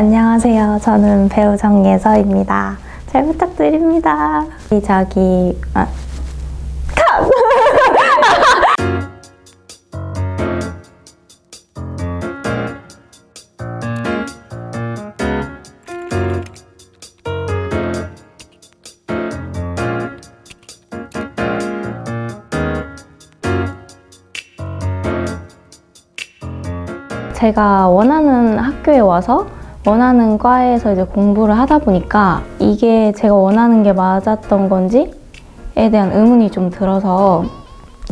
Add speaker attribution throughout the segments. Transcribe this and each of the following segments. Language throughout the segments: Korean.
Speaker 1: 안녕하세요. 저는 배우 정예서입니다. 잘 부탁드립니다. 이 자기 아, 제가 원하는 학교에 와서 원하는 과에서 이제 공부를 하다 보니까 이게 제가 원하는 게 맞았던 건지에 대한 의문이 좀 들어서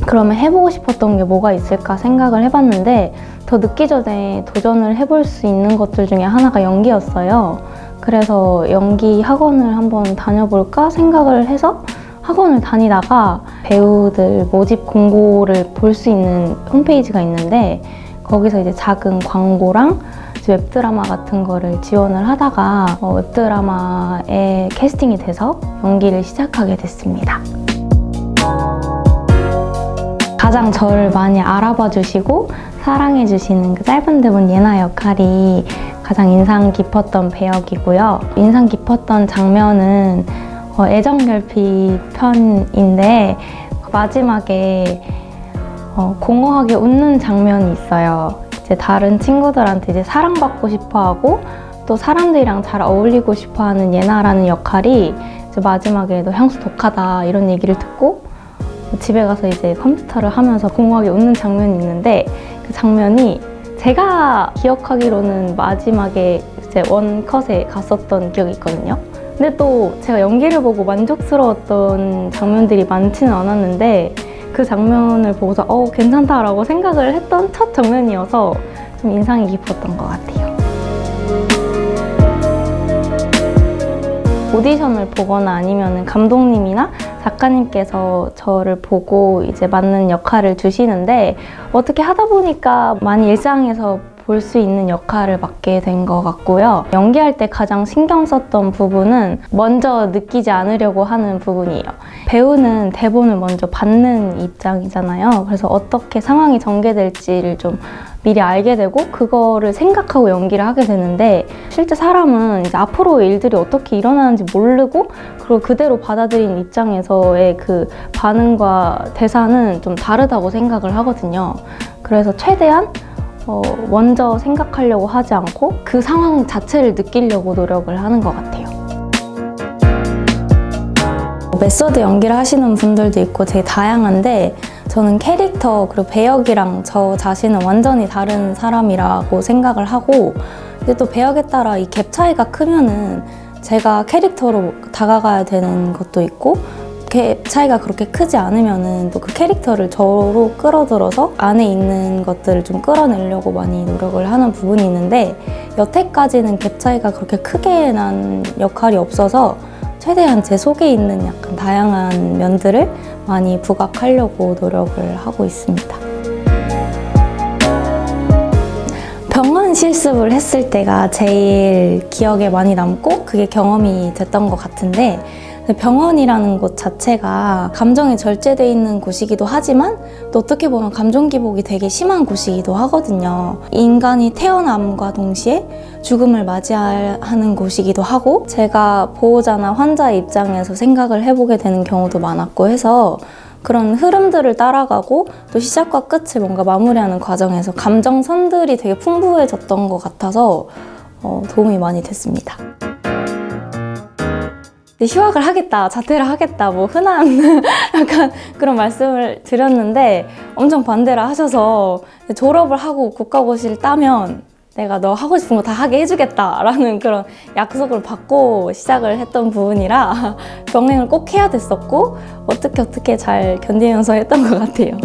Speaker 1: 그러면 해보고 싶었던 게 뭐가 있을까 생각을 해봤는데 더 늦기 전에 도전을 해볼 수 있는 것들 중에 하나가 연기였어요. 그래서 연기 학원을 한번 다녀볼까 생각을 해서 학원을 다니다가 배우들 모집 공고를 볼 수 있는 홈페이지가 있는데 거기서 이제 작은 광고랑 이제 웹드라마 같은 거를 지원을 하다가 어, 웹드라마에 캐스팅이 돼서 연기를 시작하게 됐습니다. 가장 저를 많이 알아봐 주시고 사랑해 주시는 그 짧은 대본 예나 역할이 가장 인상 깊었던 배역이고요. 인상 깊었던 장면은 어, 애정결핍 편인데 마지막에 어, 공허하게 웃는 장면이 있어요. 이제 다른 친구들한테 이제 사랑받고 싶어하고 또 사람들이랑 잘 어울리고 싶어하는 예나라는 역할이 이제 마지막에 너 향수 독하다 이런 얘기를 듣고 집에 가서 이제 컴퓨터를 하면서 공허하게 웃는 장면이 있는데 그 장면이 제가 기억하기로는 마지막에 이제 원컷에 갔었던 기억이 있거든요. 근데 또 제가 연기를 보고 만족스러웠던 장면들이 많지는 않았는데 그 장면을 보고서 어 괜찮다라고 생각을 했던 첫 장면이어서 좀 인상이 깊었던 것 같아요. 오디션을 보거나 아니면 감독님이나 작가님께서 저를 보고 이제 맞는 역할을 주시는데 어떻게 하다 보니까 많이 일상에서 볼 수 있는 역할을 맡게 된 것 같고요. 연기할 때 가장 신경 썼던 부분은 먼저 느끼지 않으려고 하는 부분이에요. 배우는 대본을 먼저 받는 입장이잖아요. 그래서 어떻게 상황이 전개될지를 좀 미리 알게 되고 그거를 생각하고 연기를 하게 되는데 실제 사람은 이제 앞으로의 일들이 어떻게 일어나는지 모르고 그걸 그대로 받아들인 입장에서의 그 반응과 대사는 좀 다르다고 생각을 하거든요. 그래서 최대한 어, 먼저 생각하려고 하지 않고 그 상황 자체를 느끼려고 노력을 하는 것 같아요. 메서드 연기를 하시는 분들도 있고 되게 다양한데 저는 캐릭터 그리고 배역이랑 저 자신은 완전히 다른 사람이라고 생각을 하고 근데 또 배역에 따라 이 갭 차이가 크면은 제가 캐릭터로 다가가야 되는 것도 있고 갭 차이가 그렇게 크지 않으면은 또 그 캐릭터를 저로 끌어들어서 안에 있는 것들을 좀 끌어내려고 많이 노력을 하는 부분이 있는데 여태까지는 갭 차이가 그렇게 크게 난 역할이 없어서 최대한 제 속에 있는 약간 다양한 면들을 많이 부각하려고 노력을 하고 있습니다. 병원 실습을 했을 때가 제일 기억에 많이 남고 그게 경험이 됐던 것 같은데 병원이라는 곳 자체가 감정이 절제돼 있는 곳이기도 하지만 또 어떻게 보면 감정 기복이 되게 심한 곳이기도 하거든요. 인간이 태어남과 동시에 죽음을 맞이하는 곳이기도 하고 제가 보호자나 환자의 입장에서 생각을 해보게 되는 경우도 많았고 해서 그런 흐름들을 따라가고 또 시작과 끝을 뭔가 마무리하는 과정에서 감정선들이 되게 풍부해졌던 것 같아서 어, 도움이 많이 됐습니다. 휴학을 하겠다, 자퇴를 하겠다, 뭐 흔한 약간 그런 말씀을 드렸는데 엄청 반대를 하셔서 졸업을 하고 국가고시를 따면 내가 너 하고 싶은 거 다 하게 해주겠다라는 그런 약속을 받고 시작을 했던 부분이라 병행을 꼭 해야 됐었고 어떻게 어떻게 잘 견디면서 했던 것 같아요.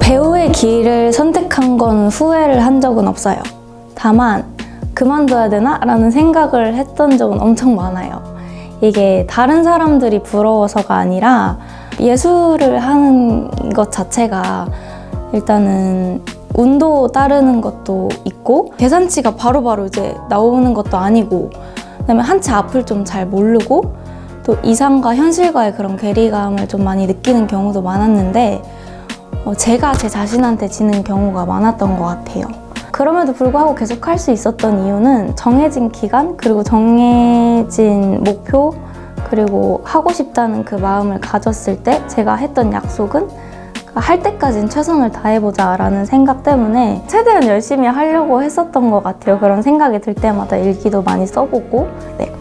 Speaker 1: 배우의 길을 선택한 건 후회를 한 적은 없어요. 다만 그만둬야 되나? 라는 생각을 했던 적은 엄청 많아요. 이게 다른 사람들이 부러워서가 아니라 예술을 하는 것 자체가 일단은 운도 따르는 것도 있고 계산치가 바로바로 이제 나오는 것도 아니고 그다음에 한치 앞을 좀 잘 모르고 또 이상과 현실과의 그런 괴리감을 좀 많이 느끼는 경우도 많았는데 어, 제가 제 자신한테 지는 경우가 많았던 것 같아요. 그럼에도 불구하고 계속 할 수 있었던 이유는 정해진 기간 그리고 정해진 목표 그리고 하고 싶다는 그 마음을 가졌을 때 제가 했던 약속은 할 때까진 최선을 다해보자 라는 생각 때문에 최대한 열심히 하려고 했었던 것 같아요. 그런 생각이 들 때마다 일기도 많이 써보고 네.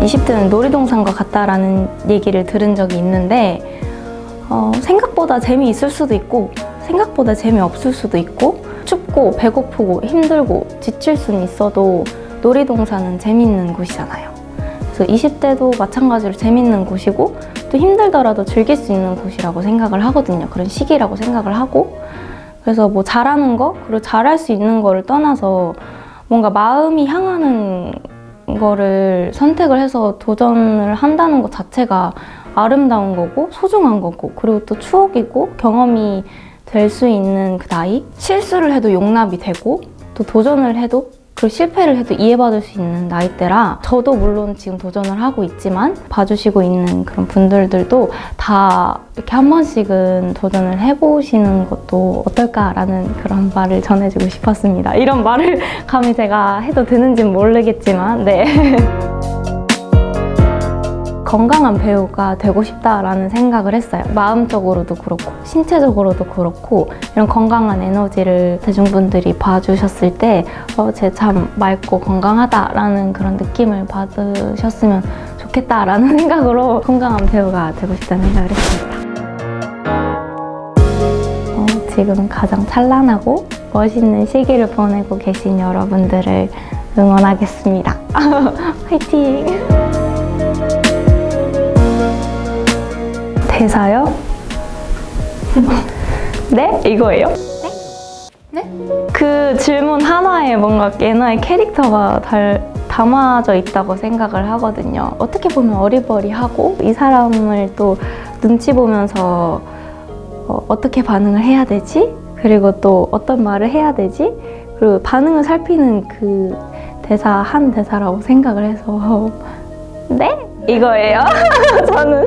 Speaker 1: 20대는 놀이동산과 같다라는 얘기를 들은 적이 있는데 어, 생각보다 재미있을 수도 있고 생각보다 재미없을 수도 있고 춥고 배고프고 힘들고 지칠 수는 있어도 놀이동산은 재밌는 곳이잖아요. 그래서 20대도 마찬가지로 재밌는 곳이고 또 힘들더라도 즐길 수 있는 곳이라고 생각을 하거든요. 그런 시기라고 생각을 하고 그래서 뭐 잘하는 거 그리고 잘할 수 있는 거를 떠나서 뭔가 마음이 향하는 거를 선택을 해서 도전을 한다는 것 자체가 아름다운 거고 소중한 거고 그리고 또 추억이고 경험이 될 수 있는 그 나이 실수를 해도 용납이 되고 또 도전을 해도 그리고 실패를 해도 이해받을 수 있는 나이대라 저도 물론 지금 도전을 하고 있지만 봐주시고 있는 그런 분들들도 다 이렇게 한 번씩은 도전을 해보시는 것도 어떨까라는 그런 말을 전해주고 싶었습니다. 이런 말을 감히 제가 해도 되는지는 모르겠지만 네. 건강한 배우가 되고 싶다라는 생각을 했어요. 마음적으로도 그렇고, 신체적으로도 그렇고, 이런 건강한 에너지를 대중분들이 봐주셨을 때, 어, 쟤 참 맑고 건강하다라는 그런 느낌을 받으셨으면 좋겠다라는 생각으로 건강한 배우가 되고 싶다는 생각을 했습니다. 어, 지금 가장 찬란하고 멋있는 시기를 보내고 계신 여러분들을 응원하겠습니다. 화이팅! 대사요? 네? 이거예요? 네? 그 질문 하나에 뭔가 얘나의 캐릭터가 달, 담아져 있다고 생각을 하거든요. 어떻게 보면 어리버리하고 이 사람을 또 눈치 보면서 어, 어떻게 반응을 해야 되지? 그리고 또 어떤 말을 해야 되지? 그리고 반응을 살피는 그 대사 한 대사라고 생각을 해서 네? 이거예요. 저는